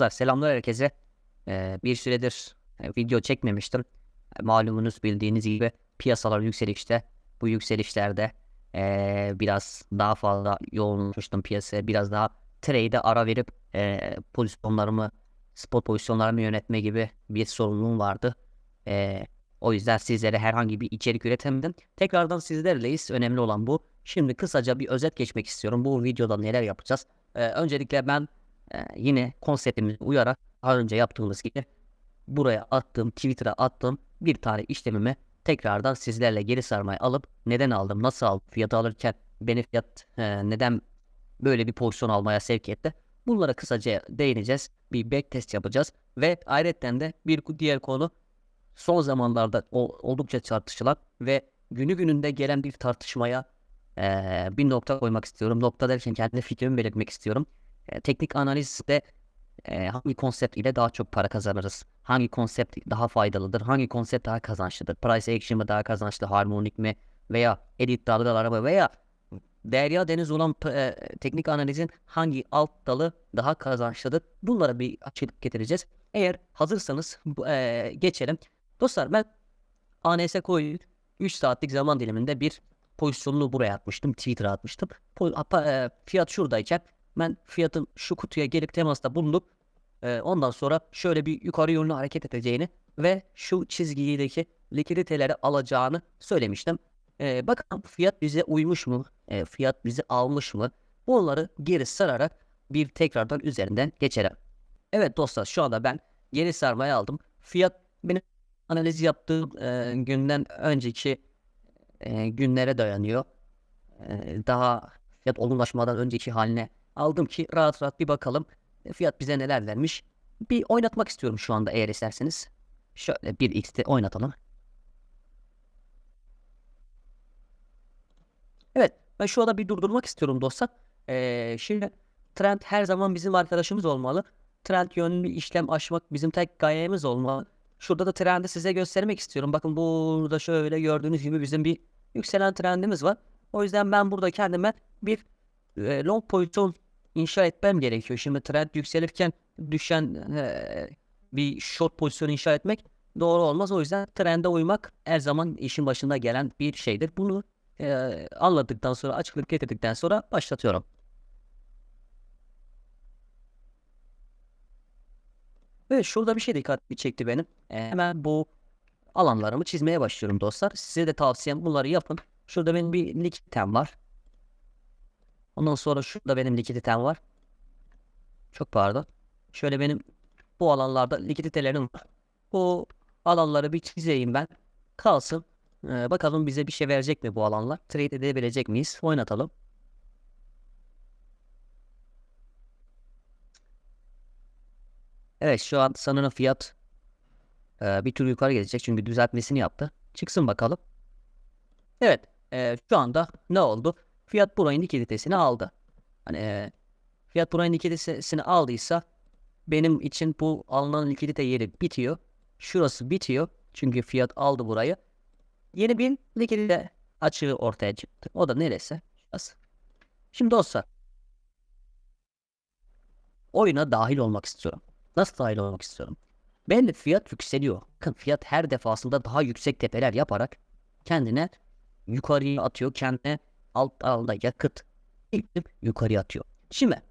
Dostlar selamlar herkese. Ee, bir süredir e, video çekmemiştim. E, Malumunuz bildiğiniz gibi piyasalar yükselişte. Bu yükselişlerde e, biraz daha fazla yoğunlaşmıştım piyasaya. Biraz daha trade'e ara verip e, pozisyonlarımı, spot pozisyonlarımı yönetme gibi bir sorumluluğum vardı. E, o yüzden sizlere herhangi bir içerik üretemedim. Tekrardan sizlerleyiz. Önemli olan bu. Şimdi kısaca bir özet geçmek istiyorum. Bu videoda neler yapacağız? E, öncelikle ben ee, yine konseptimize uyarak daha önce yaptığımız gibi buraya attığım Twitter'a attığım bir tane işlemimi tekrardan sizlerle geri sarmayı alıp neden aldım, nasıl aldım, fiyatı alırken beni fiyat e, neden böyle bir pozisyon almaya sevk etti. Bunlara kısaca değineceğiz. Bir back test yapacağız ve ayrıca de bir diğer konu son zamanlarda oldukça tartışılan ve günü gününde gelen bir tartışmaya e, bir nokta koymak istiyorum. Nokta derken kendi fikrimi belirtmek istiyorum. E, teknik analizde e, hangi konsept ile daha çok para kazanırız? Hangi konsept daha faydalıdır? Hangi konsept daha kazançlıdır? Price action mı daha kazançlı? Harmonik mi? Veya edit dalgaları mı? Veya derya deniz olan e, teknik analizin hangi alt dalı daha kazançlıdır? Bunlara bir açıklık getireceğiz. Eğer hazırsanız e, geçelim. Dostlar ben ANS Coin 3 saatlik zaman diliminde bir pozisyonunu buraya atmıştım. Twitter'a atmıştım. E, fiyat şuradayken ben fiyatın şu kutuya gelip temasta bulunup e, ondan sonra şöyle bir yukarı yönlü hareket edeceğini ve şu çizgideki likiditeleri alacağını söylemiştim. E, bakalım fiyat bize uymuş mu? E, fiyat bizi almış mı? Bunları geri sararak bir tekrardan üzerinden geçelim. Evet dostlar şu anda ben geri sarmayı aldım. Fiyat benim analiz yaptığım e, günden önceki e, günlere dayanıyor. E, daha fiyat olgunlaşmadan önceki haline aldım ki rahat rahat bir bakalım e, fiyat bize neler vermiş. Bir oynatmak istiyorum şu anda eğer isterseniz. Şöyle bir x'te oynatalım. Evet ben şu anda bir durdurmak istiyorum dostlar. Ee, şimdi trend her zaman bizim arkadaşımız olmalı. Trend yönlü işlem açmak bizim tek gayemiz olmalı. Şurada da trendi size göstermek istiyorum. Bakın burada şöyle gördüğünüz gibi bizim bir yükselen trendimiz var. O yüzden ben burada kendime bir e, long pozisyon inşa etmem gerekiyor. Şimdi trend yükselirken düşen e, bir short pozisyon inşa etmek doğru olmaz. O yüzden trende uymak her zaman işin başında gelen bir şeydir. Bunu e, anladıktan sonra açıklık getirdikten sonra başlatıyorum. Ve şurada bir şey dikkatimi çekti benim. E, hemen bu alanlarımı çizmeye başlıyorum dostlar. Size de tavsiyem bunları yapın. Şurada benim bir likitem var. Ondan sonra şurada benim likiditem var. Çok pardon. Şöyle benim bu alanlarda likiditelerim var. Bu alanları bir çizeyim ben. Kalsın. Ee, bakalım bize bir şey verecek mi bu alanlar? Trade edebilecek miyiz? Oynatalım. Evet şu an sanırım fiyat e, bir tur yukarı gelecek. Çünkü düzeltmesini yaptı. Çıksın bakalım. Evet. E, şu anda ne oldu? Fiyat burayın likiditesini aldı. Hani e, fiyat burayın likiditesini aldıysa benim için bu alınan likidite yeri bitiyor. Şurası bitiyor. Çünkü fiyat aldı burayı. Yeni bir likidite açığı ortaya çıktı. O da neresi? Şurası. Şimdi dostlar oyuna dahil olmak istiyorum. Nasıl dahil olmak istiyorum? Belli fiyat yükseliyor. Bakın fiyat her defasında daha yüksek tepeler yaparak kendine yukarıya atıyor. Kendine alt alanda yakıt ilk yukarı atıyor. Şimdi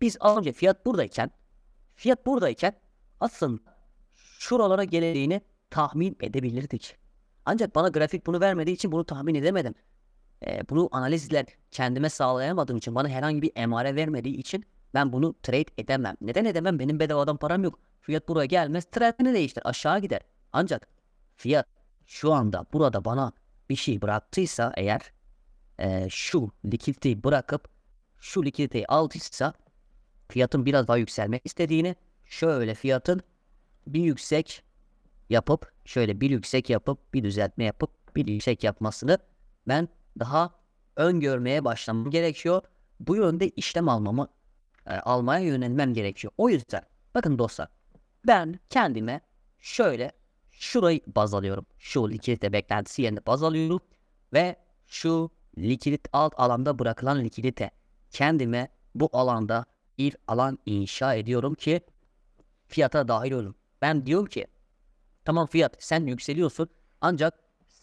biz az önce fiyat buradayken fiyat buradayken aslında şuralara geleceğini tahmin edebilirdik. Ancak bana grafik bunu vermediği için bunu tahmin edemedim. E, bunu analizler kendime sağlayamadığım için bana herhangi bir emare vermediği için ben bunu trade edemem. Neden edemem? Benim bedavadan param yok. Fiyat buraya gelmez. Trendini değiştir. Aşağı gider. Ancak fiyat şu anda burada bana bir şey bıraktıysa eğer e, şu likiditeyi bırakıp şu likiditeyi aldıysa fiyatın biraz daha yükselmek istediğini şöyle fiyatın bir yüksek yapıp şöyle bir yüksek yapıp bir düzeltme yapıp bir yüksek yapmasını ben daha öngörmeye başlamam gerekiyor. Bu yönde işlem almamı e, almaya yönelmem gerekiyor. O yüzden bakın dostlar ben kendime şöyle şurayı baz alıyorum. Şu likidite beklentisi yerine baz alıyorum ve şu likidit alt alanda bırakılan likidite. Kendime bu alanda bir alan inşa ediyorum ki fiyata dahil olun. Ben diyorum ki tamam fiyat sen yükseliyorsun ancak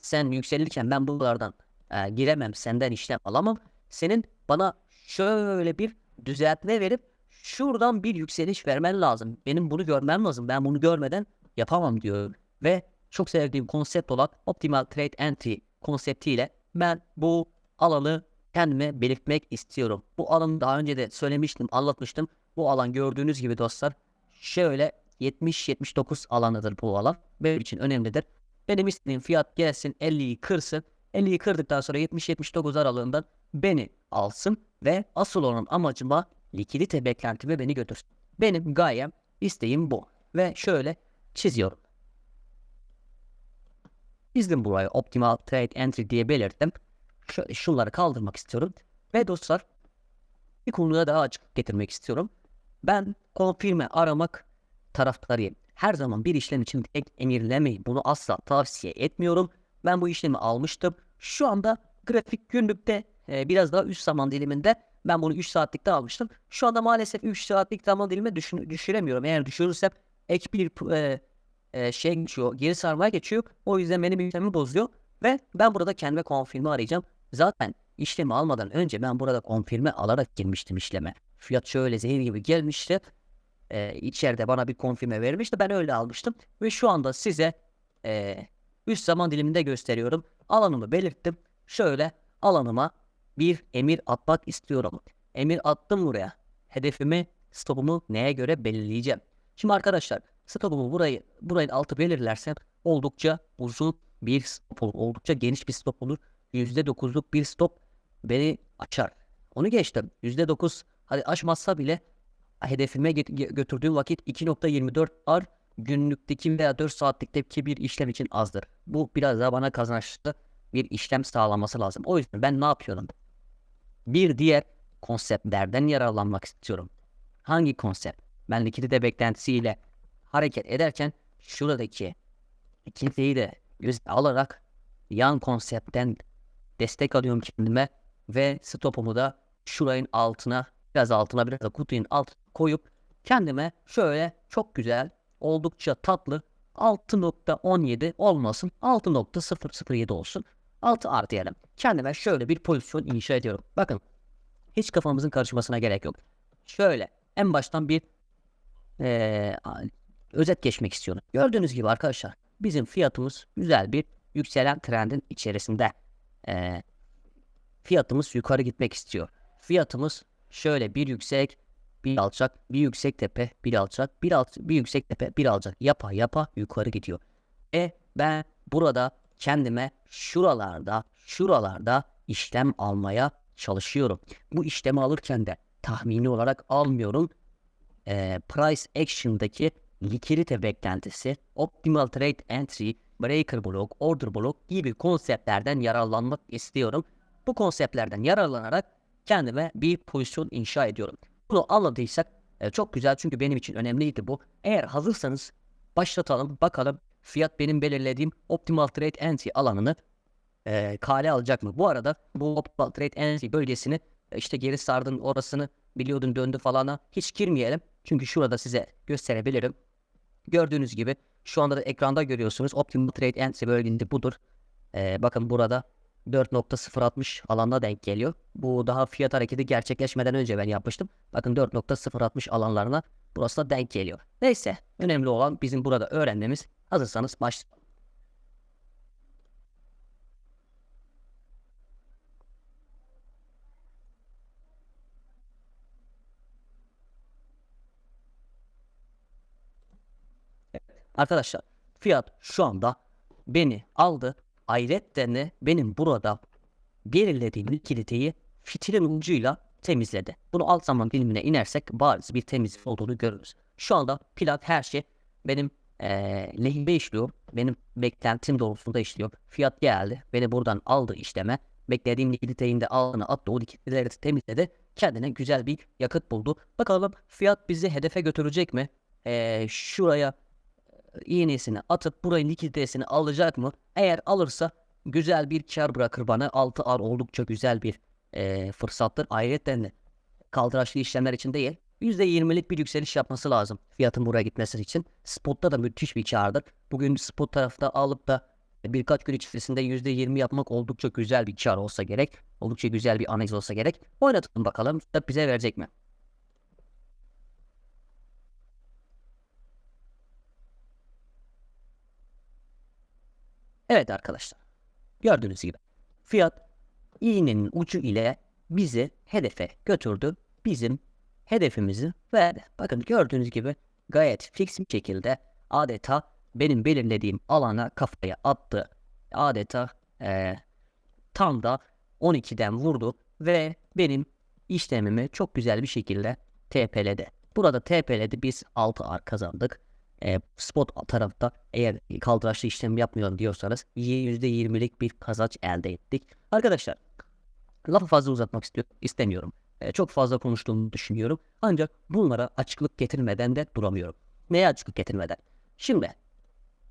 sen yükselirken ben buralardan e, giremem senden işlem alamam. Senin bana şöyle bir düzeltme verip şuradan bir yükseliş vermen lazım. Benim bunu görmem lazım. Ben bunu görmeden yapamam diyor. Ve çok sevdiğim konsept olan Optimal Trade Entry konseptiyle ben bu alanı kendime belirtmek istiyorum. Bu alanı daha önce de söylemiştim, anlatmıştım. Bu alan gördüğünüz gibi dostlar şöyle 70-79 alanıdır bu alan. Benim için önemlidir. Benim istediğim fiyat gelsin 50'yi kırsın. 50'yi kırdıktan sonra 70-79 aralığından beni alsın ve asıl olan amacıma likidite beklentime beni götürsün. Benim gayem, isteğim bu. Ve şöyle çiziyorum. Çizdim burayı Optimal Trade Entry diye belirttim. Şöyle şunları kaldırmak istiyorum. Ve dostlar bir konuya daha açık getirmek istiyorum. Ben konfirme aramak taraftarıyım. Her zaman bir işlem için tek emirlemeyin. Bunu asla tavsiye etmiyorum. Ben bu işlemi almıştım. Şu anda grafik günlükte e, biraz daha üst zaman diliminde ben bunu 3 saatlikte almıştım. Şu anda maalesef 3 saatlik zaman dilime düşün- düşüremiyorum. Eğer düşürürsem ek bir e, e, şey geçiyor, geri sarmaya geçiyor. O yüzden benim işlemi bozuyor. Ve ben burada kendime konfirme arayacağım. Zaten işlemi almadan önce ben burada konfirme alarak girmiştim işleme. Fiyat şöyle zehir gibi gelmişti. Ee, içeride bana bir konfirme vermişti. Ben öyle almıştım. Ve şu anda size e, üst zaman diliminde gösteriyorum. Alanımı belirttim. Şöyle alanıma bir emir atmak istiyorum. Emir attım buraya. Hedefimi, stopumu neye göre belirleyeceğim. Şimdi arkadaşlar stopumu burayı burayın altı belirlersem oldukça uzun bir stop olur. Oldukça geniş bir stop olur. %9'luk bir stop beni açar. Onu geçtim. %9 hadi aşmazsa bile hedefime götürdüğüm vakit 2.24 ar günlükteki veya 4 saatlikteki bir işlem için azdır. Bu biraz daha bana kazançlı bir işlem sağlaması lazım. O yüzden ben ne yapıyorum? Bir diğer konseptlerden yararlanmak istiyorum. Hangi konsept? Ben likidite beklentisiyle hareket ederken şuradaki likiditeyi de göze alarak yan konseptten destek alıyorum kendime ve stopumu da şurayın altına biraz altına biraz da kutunun altına koyup kendime şöyle çok güzel oldukça tatlı 6.17 olmasın 6.007 olsun 6 artı diyelim. Kendime şöyle bir pozisyon inşa ediyorum. Bakın hiç kafamızın karışmasına gerek yok. Şöyle en baştan bir eee, a- özet geçmek istiyorum. Gördüğünüz gibi arkadaşlar bizim fiyatımız güzel bir yükselen trendin içerisinde. Eee, fiyatımız yukarı gitmek istiyor. Fiyatımız şöyle bir yüksek, bir alçak, bir yüksek tepe, bir alçak, bir alt, bir yüksek tepe, bir alçak yapa yapa yukarı gidiyor. E ben burada kendime şuralarda, şuralarda işlem almaya çalışıyorum. Bu işlemi alırken de tahmini olarak almıyorum. Eee, price action'daki likidite beklentisi, optimal trade entry, breaker block, order block gibi konseptlerden yararlanmak istiyorum. Bu konseptlerden yararlanarak kendime bir pozisyon inşa ediyorum. Bunu anladıysak e, çok güzel çünkü benim için önemliydi bu. Eğer hazırsanız başlatalım bakalım fiyat benim belirlediğim optimal trade entry alanını e, kale alacak mı? Bu arada bu optimal trade entry bölgesini e, işte geri sardın orasını biliyordun döndü falana hiç girmeyelim. Çünkü şurada size gösterebilirim. Gördüğünüz gibi şu anda da ekranda görüyorsunuz. Optimal Trade Entry bölgesi budur. Ee, bakın burada 4.060 alanına denk geliyor. Bu daha fiyat hareketi gerçekleşmeden önce ben yapmıştım. Bakın 4.060 alanlarına burası da denk geliyor. Neyse önemli olan bizim burada öğrenmemiz. Hazırsanız başlayalım. Arkadaşlar fiyat şu anda beni aldı. Ayrıca de benim burada belirlediğim likiditeyi fitilin ucuyla temizledi. Bunu alt zaman dilimine inersek bariz bir temizlik olduğunu görürüz. Şu anda plak her şey benim eee lehime işliyor. Benim beklentim doğrultusunda işliyor. Fiyat geldi. Beni buradan aldı işleme. Beklediğim likiditeyi de altına attı. O likiditeleri temizledi. Kendine güzel bir yakıt buldu. Bakalım fiyat bizi hedefe götürecek mi? Eee, şuraya iğnesini atıp burayı likiditesini alacak mı? Eğer alırsa güzel bir kar bırakır bana. 6 ar oldukça güzel bir eee, fırsattır. Ayrıca de kaldıraçlı işlemler için değil. %20'lik bir yükseliş yapması lazım fiyatın buraya gitmesi için. Spot'ta da müthiş bir kardır. Bugün spot tarafta alıp da birkaç gün içerisinde %20 yapmak oldukça güzel bir kar olsa gerek. Oldukça güzel bir analiz olsa gerek. Oynatalım bakalım. Da bize verecek mi? Evet arkadaşlar. Gördüğünüz gibi fiyat iğnenin ucu ile bizi hedefe götürdü. Bizim hedefimizi verdi. Bakın gördüğünüz gibi gayet fix bir şekilde adeta benim belirlediğim alana kafaya attı. Adeta eee, tam da 12'den vurdu ve benim işlemimi çok güzel bir şekilde TP'ledi. Burada TP'ledi biz 6R kazandık. E, spot tarafta eğer kaldıraçlı işlem yapmıyorum diyorsanız %20'lik bir kazanç elde ettik. Arkadaşlar lafı fazla uzatmak istiyor, istemiyorum. E, çok fazla konuştuğumu düşünüyorum. Ancak bunlara açıklık getirmeden de duramıyorum. Neye açıklık getirmeden? Şimdi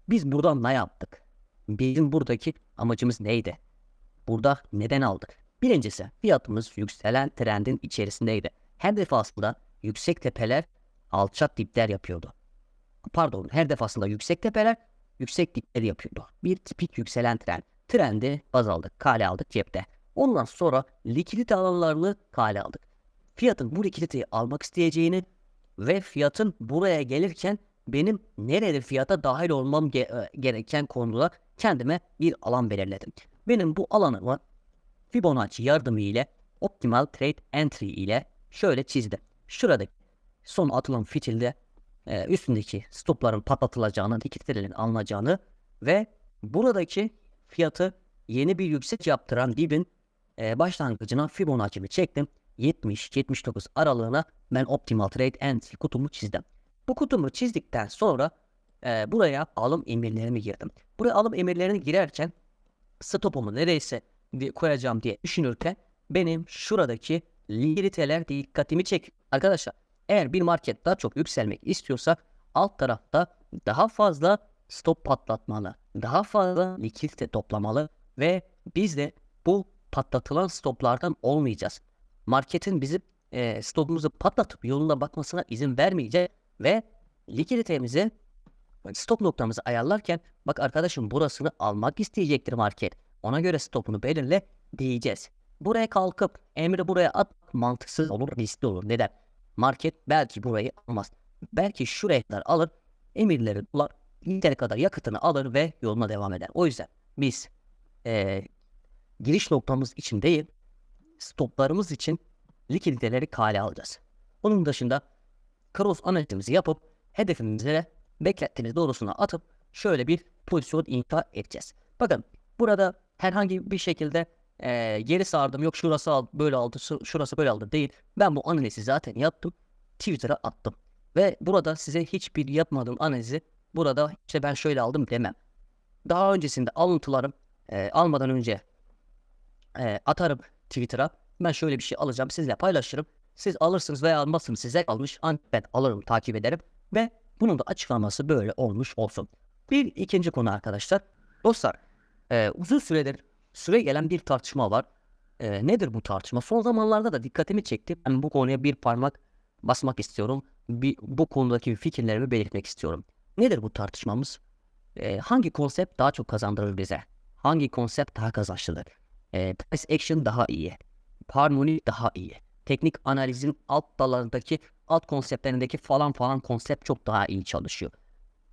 biz buradan ne yaptık? Bizim buradaki amacımız neydi? Burada neden aldık? Birincisi fiyatımız yükselen trendin içerisindeydi. Her defasında yüksek tepeler alçak dipler yapıyordu. Pardon her defasında yüksek tepeler yüksek dipleri yapıyordu. Bir tipik yükselen trend. Trendi baz aldık, kale aldık cepte. Ondan sonra likidite alanlarını kale aldık. Fiyatın bu likiditeyi almak isteyeceğini ve fiyatın buraya gelirken benim nerede fiyata dahil olmam ge- e, gereken konuda kendime bir alan belirledim. Benim bu alanımı Fibonacci yardımı ile Optimal Trade Entry ile şöyle çizdim. Şurada son atılan fitilde e, üstündeki stopların patlatılacağını, likiditelerin alınacağını ve buradaki fiyatı yeni bir yüksek yaptıran dibin e, başlangıcına Fibonacci'mi çektim. 70-79 aralığına ben Optimal Trade Entry kutumu çizdim. Bu kutumu çizdikten sonra e, buraya alım emirlerimi girdim. Buraya alım emirlerini girerken stopumu nereyse diye koyacağım diye düşünürken benim şuradaki likiditeler dikkatimi çek. Arkadaşlar eğer bir market daha çok yükselmek istiyorsa alt tarafta daha fazla stop patlatmalı, daha fazla likidite toplamalı ve biz de bu patlatılan stoplardan olmayacağız. Marketin bizim e, stopumuzu patlatıp yoluna bakmasına izin vermeyeceğiz ve likiditemizi stop noktamızı ayarlarken bak arkadaşım burasını almak isteyecektir market. Ona göre stopunu belirle diyeceğiz. Buraya kalkıp emri buraya at mantıksız olur, riskli olur. Neden? Market belki burayı almaz. Belki şuraya kadar alır, emirleri dolar, yeteri kadar yakıtını alır ve yoluna devam eder. O yüzden biz eee, giriş noktamız için değil, stoplarımız için likiditeleri kale alacağız. Onun dışında cross analizimizi yapıp hedefimize beklentimiz doğrusuna atıp şöyle bir pozisyon inşa edeceğiz. Bakın burada herhangi bir şekilde eee, geri sardım yok şurası böyle aldı şu- şurası böyle aldı değil. Ben bu analizi zaten yaptım. Twitter'a attım. Ve burada size hiçbir yapmadığım analizi burada işte ben şöyle aldım demem. Daha öncesinde alıntılarım eee, almadan önce eee, atarım Twitter'a. Ben şöyle bir şey alacağım sizle paylaşırım. Siz alırsınız veya almazsınız size kalmış. Ben alırım takip ederim. Ve bunun da açıklaması böyle olmuş olsun. Bir ikinci konu arkadaşlar. Dostlar eee, uzun süredir süre gelen bir tartışma var. Eee, nedir bu tartışma? Son zamanlarda da dikkatimi çekti. Ben bu konuya bir parmak basmak istiyorum. Bir, bu konudaki fikirlerimi belirtmek istiyorum. Nedir bu tartışmamız? Eee, hangi konsept daha çok kazandırır bize? Hangi konsept daha kazançlıdır? Eee price action daha iyi. Harmony daha iyi. Teknik analizin alt dallarındaki, alt konseptlerindeki falan falan konsept çok daha iyi çalışıyor.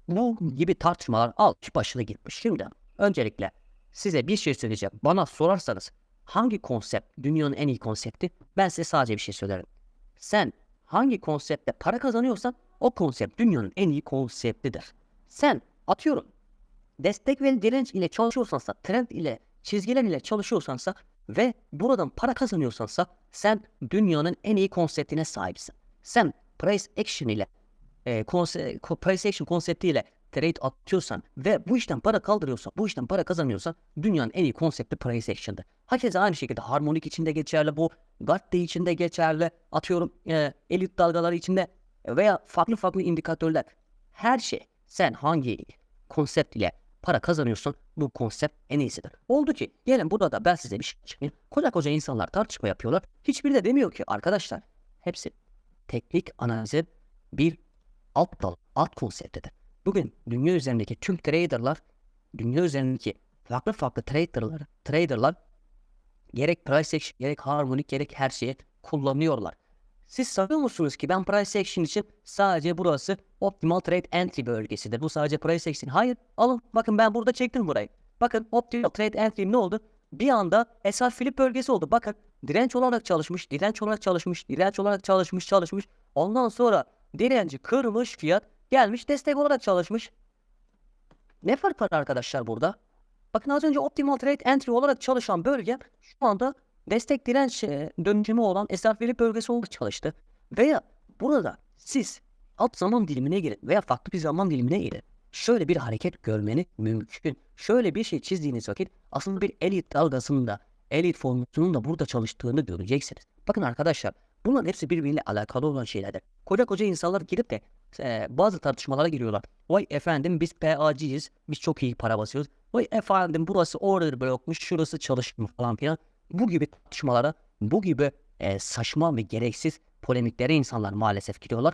Bu gibi tartışmalar almış başına gitmiş. Şimdi öncelikle size bir şey söyleyeceğim. Bana sorarsanız hangi konsept dünyanın en iyi konsepti? Ben size sadece bir şey söylerim. Sen hangi konseptte para kazanıyorsan o konsept dünyanın en iyi konseptidir. Sen atıyorum destek ve direnç ile çalışıyorsansa, trend ile, çizgiler ile çalışıyorsansa ve buradan para kazanıyorsansa sen dünyanın en iyi konseptine sahipsin. Sen price action ile e, konse- ko- price action konseptiyle trade atıyorsan ve bu işten para kaldırıyorsan, bu işten para kazanıyorsan dünyanın en iyi konsepti price action'dır. Hakeza aynı şekilde harmonik içinde geçerli bu, Day içinde geçerli, atıyorum e, elit dalgaları içinde veya farklı farklı indikatörler. Her şey sen hangi konsept ile para kazanıyorsun bu konsept en iyisidir. Oldu ki gelin burada da ben size bir şey açıklayayım. Koca koca insanlar tartışma yapıyorlar. Hiçbiri de demiyor ki arkadaşlar hepsi teknik analizin bir alt dal, alt konseptidir. Bugün dünya üzerindeki tüm traderlar, dünya üzerindeki farklı farklı traderlar, traderlar gerek price action, gerek harmonik, gerek her şeyi kullanıyorlar. Siz sanıyor musunuz ki ben price action için sadece burası optimal trade entry bölgesidir. Bu sadece price action. Hayır. Alın. Bakın ben burada çektim burayı. Bakın optimal trade entry ne oldu? Bir anda esas flip bölgesi oldu. Bakın direnç olarak çalışmış, direnç olarak çalışmış, direnç olarak çalışmış, çalışmış. Ondan sonra direnci kırmış fiyat gelmiş destek olarak çalışmış. Ne fark var arkadaşlar burada? Bakın az önce optimal trade entry olarak çalışan bölge şu anda destek direnç e, dönüşümü olan esnaflık bölgesi olarak çalıştı. Veya burada siz alt zaman dilimine girin veya farklı bir zaman dilimine girin. Şöyle bir hareket görmeni mümkün. Şöyle bir şey çizdiğiniz vakit aslında bir elit dalgasının da elit formusunun da burada çalıştığını göreceksiniz. Bakın arkadaşlar bunların hepsi birbiriyle alakalı olan şeylerdir. Koca koca insanlar gidip de e, bazı tartışmalara giriyorlar. Vay efendim biz PA'cıyız. Biz çok iyi para basıyoruz. Vay efendim burası order blokmuş. Şurası çalışmıyor falan filan. Bu gibi tartışmalara, bu gibi e, saçma ve gereksiz polemiklere insanlar maalesef giriyorlar.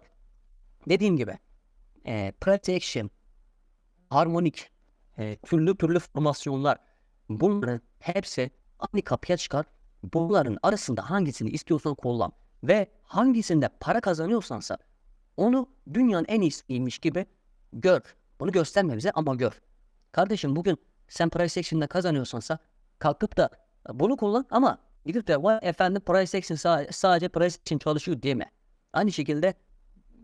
Dediğim gibi e, protection, harmonik, e, türlü türlü formasyonlar bunların hepsi aynı kapıya çıkar. Bunların arasında hangisini istiyorsan kullan ve hangisinde para kazanıyorsansa onu dünyanın en iyisiymiş gibi gör. Bunu gösterme bize ama gör. Kardeşim bugün sen price action'da kazanıyorsansa kalkıp da bunu kullan ama gidip de vay efendim price action sa- sadece price action çalışıyor deme. Aynı şekilde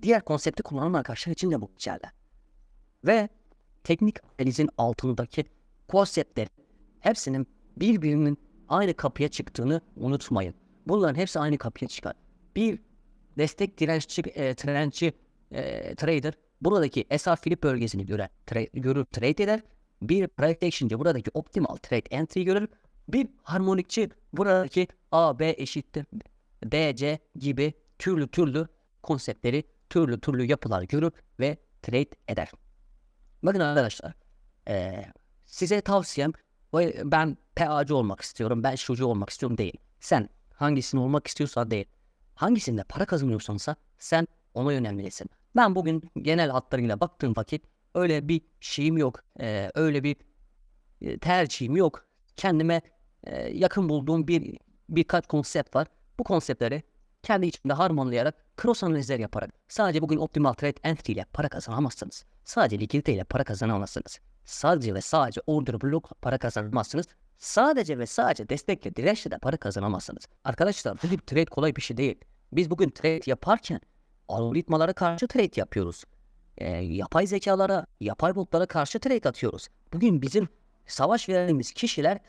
diğer konsepti kullanan arkadaşlar için de bu geçerli. Ve teknik analizin altındaki konseptler hepsinin birbirinin aynı kapıya çıktığını unutmayın. Bunların hepsi aynı kapıya çıkar. Bir destek direnççi, e, direnççi e, trader buradaki SR flip bölgesini göre tra- görüp trade eder. Bir action'cı buradaki optimal trade entry görür. Bir harmonikçi buradaki A, B eşittir DC gibi türlü türlü konseptleri, türlü türlü yapılar görür ve trade eder. Bakın arkadaşlar, eee, size tavsiyem "Vay, ben PA'cı olmak istiyorum, ben şucu olmak istiyorum değil. Sen hangisini olmak istiyorsan değil. Hangisinde para kazanıyorsansa sen ona yönelmelisin. Ben bugün genel hatlarıyla baktığım vakit öyle bir şeyim yok. eee, öyle bir e, tercihim yok. Kendime e, yakın bulduğum bir birkaç konsept var. Bu konseptleri kendi içinde harmanlayarak cross analizler yaparak sadece bugün optimal trade entry ile para kazanamazsınız. Sadece likidite ile para kazanamazsınız. Sadece ve sadece order block para kazanamazsınız. Sadece ve sadece destekle dirençle de para kazanamazsınız. Arkadaşlar bu trade kolay bir şey değil. Biz bugün trade yaparken algoritmalara karşı trade yapıyoruz. E, yapay zekalara, yapay botlara karşı trade atıyoruz. Bugün bizim savaş verdiğimiz kişiler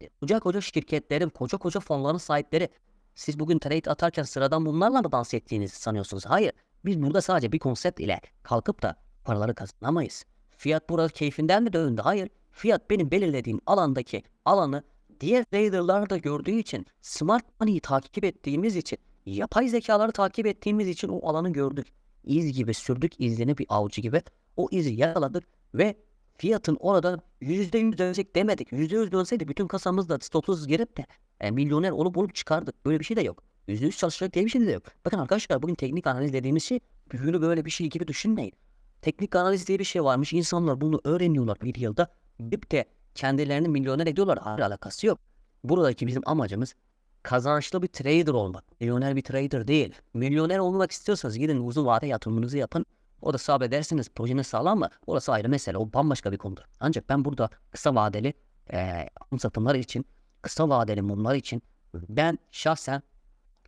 e, koca koca şirketlerin, koca koca fonların sahipleri. Siz bugün trade atarken sıradan bunlarla mı dans ettiğinizi sanıyorsunuz? Hayır. Biz burada sadece bir konsept ile kalkıp da paraları kazanamayız. Fiyat burada keyfinden mi döndü? Hayır. Fiyat benim belirlediğim alandaki alanı diğer traderlar da gördüğü için, smart money'i takip ettiğimiz için, yapay zekaları takip ettiğimiz için o alanı gördük. İz gibi sürdük, izlerini bir avcı gibi. O izi yakaladık ve fiyatın orada yüzde yüz dönecek demedik. Yüzde yüz dönseydi bütün kasamızda stopsuz girip de e, milyoner olup olup çıkardık. Böyle bir şey de yok. Yüzde yüz çalışacak diye bir şey de yok. Bakın arkadaşlar bugün teknik analiz dediğimiz şey büyüğünü böyle bir şey gibi düşünmeyin. Teknik analiz diye bir şey varmış. İnsanlar bunu öğreniyorlar bir yılda. Gidip de kendilerini milyoner ediyorlar. Hayır alakası yok. Buradaki bizim amacımız kazançlı bir trader olmak. Milyoner bir trader değil. Milyoner olmak istiyorsanız gidin uzun vade yatırımınızı yapın. O da sabredersiniz. Projeniz sağlam mı? Orası ayrı mesele. O bambaşka bir konudur. Ancak ben burada kısa vadeli eee satımlar için, kısa vadeli mumlar için ben şahsen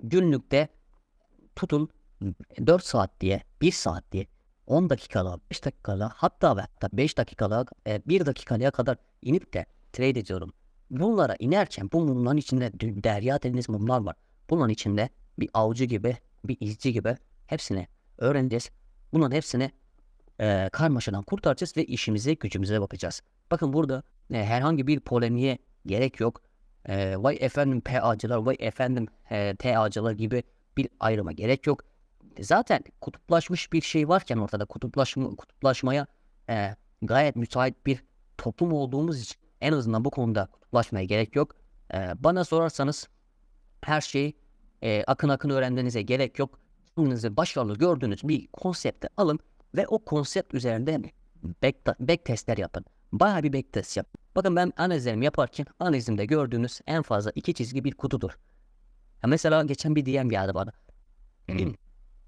günlükte tutun 4 saat diye, 1 saat diye 10 dakikalığa, 5 dakikalığa hatta ve hatta 5 dakikalığa, 1 dakikalığa kadar inip de trade ediyorum. Bunlara inerken bu mumların içinde derya deniz mumlar var. Bunların içinde bir avcı gibi, bir izci gibi hepsini öğreneceğiz. Bunların hepsini eee karmaşadan kurtaracağız ve işimize, gücümüze bakacağız. Bakın burada e, herhangi bir polemiğe gerek yok. Eee, vay efendim PA'cılar, vay efendim e, TA'cılar gibi bir ayrıma gerek yok. Zaten kutuplaşmış bir şey varken ortada kutuplaşma, kutuplaşmaya e, gayet müsait bir toplum olduğumuz için en azından bu konuda kutuplaşmaya gerek yok. E, bana sorarsanız her şeyi e, akın akın öğrenmenize gerek yok. kendinizi başarılı gördüğünüz bir konsepti alın ve o konsept üzerinde back, back testler yapın. Bayağı bir back test yapın. Bakın ben analizlerimi yaparken analizimde gördüğünüz en fazla iki çizgi bir kutudur. Ya mesela geçen bir DM geldi bana.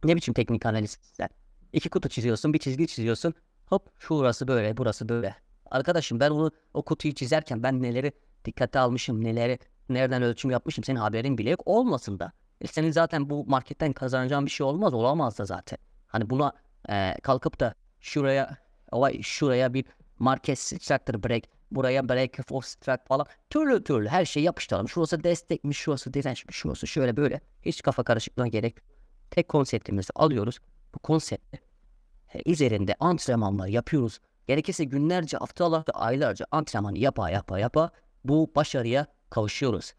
Ne biçim teknik analiz sen? İki kutu çiziyorsun, bir çizgi çiziyorsun. Hop şurası böyle, burası böyle. Arkadaşım ben onu o kutuyu çizerken ben neleri dikkate almışım, neleri nereden ölçüm yapmışım senin haberin bile yok olmasın da. E senin zaten bu marketten kazanacağın bir şey olmaz, olamaz da zaten. Hani buna e, kalkıp da şuraya vay şuraya bir market structure break, buraya break of struct falan türlü türlü her şeyi yapıştıralım. Şurası destekmiş, şurası dirençmiş, şurası şöyle böyle. Hiç kafa karışıklığına gerek yok. Tek konseptimizi alıyoruz. Bu konsepti e, üzerinde antrenmanlar yapıyoruz. Gerekirse günlerce, haftalarca, aylarca antrenman yapa yapa yapa bu başarıya kavuşuyoruz.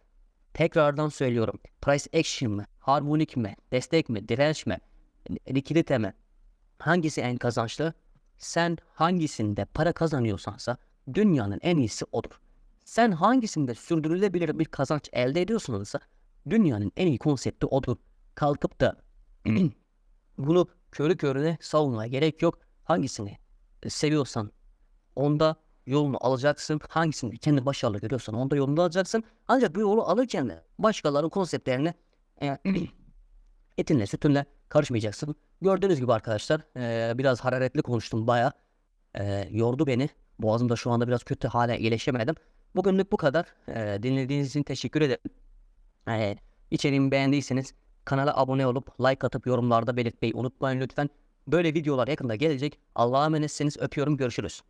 Tekrardan söylüyorum. Price action mı? Harmonik mi? Destek mi? Direnç mi? Likidite mi? Hangisi en kazançlı? Sen hangisinde para kazanıyorsansa dünyanın en iyisi odur. Sen hangisinde sürdürülebilir bir kazanç elde ediyorsansa dünyanın en iyi konsepti odur. Kalkıp da bunu körü körüne savunmaya gerek yok. Hangisini seviyorsan onda yolunu alacaksın. Hangisini kendi başarılı görüyorsan onda yolunu alacaksın. Ancak bu yolu alırken de başkalarının konseptlerine e, etinle sütünle karışmayacaksın. Gördüğünüz gibi arkadaşlar e, biraz hararetli konuştum baya. E, yordu beni. Boğazım da şu anda biraz kötü hale iyileşemedim. Bugünlük bu kadar. E, dinlediğiniz için teşekkür ederim. E, beğendiyseniz kanala abone olup like atıp yorumlarda belirtmeyi unutmayın lütfen. Böyle videolar yakında gelecek. Allah'a emanetsiniz. Öpüyorum. Görüşürüz.